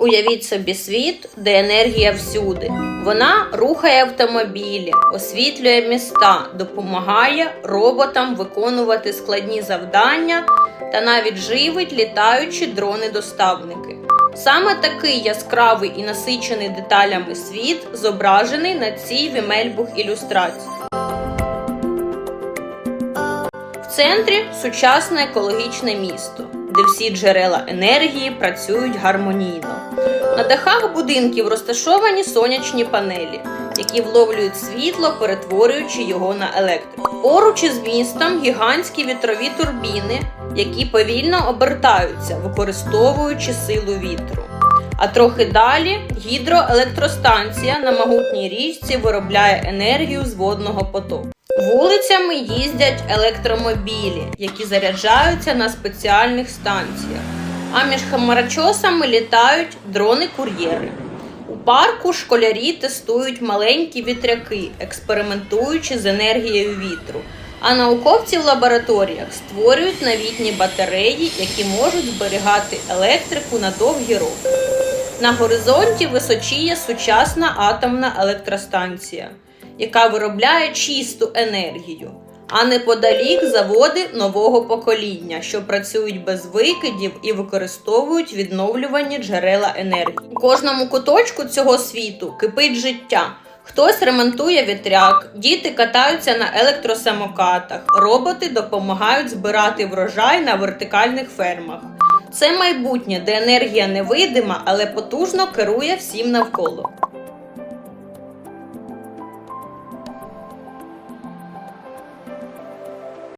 Уявіть собі світ, де енергія всюди. Вона рухає автомобілі, освітлює міста, допомагає роботам виконувати складні завдання та навіть живить літаючі дрони-доставники. Саме такий яскравий і насичений деталями світ зображений на цій Вімельбух ілюстрації. В центрі сучасне екологічне місто, де всі джерела енергії працюють гармонійно. На дахах будинків розташовані сонячні панелі, які вловлюють світло, перетворюючи його на електрику. Поруч із містом гігантські вітрові турбіни, які повільно обертаються, використовуючи силу вітру. А трохи далі гідроелектростанція на могутній річці виробляє енергію з водного потоку. Вулицями їздять електромобілі, які заряджаються на спеціальних станціях. А між хмарочосами літають дрони-кур'єри. У парку школярі тестують маленькі вітряки, експериментуючи з енергією вітру. А науковці в лабораторіях створюють новітні батареї, які можуть зберігати електрику на довгі роки. На горизонті височіє сучасна атомна електростанція, яка виробляє чисту енергію, а неподалік заводи нового покоління, що працюють без викидів і використовують відновлювані джерела енергії. У кожному куточку цього світу кипить життя. Хтось ремонтує вітряк, діти катаються на електросамокатах, роботи допомагають збирати врожай на вертикальних фермах. Це майбутнє, де енергія невидима, але потужно керує всім навколо.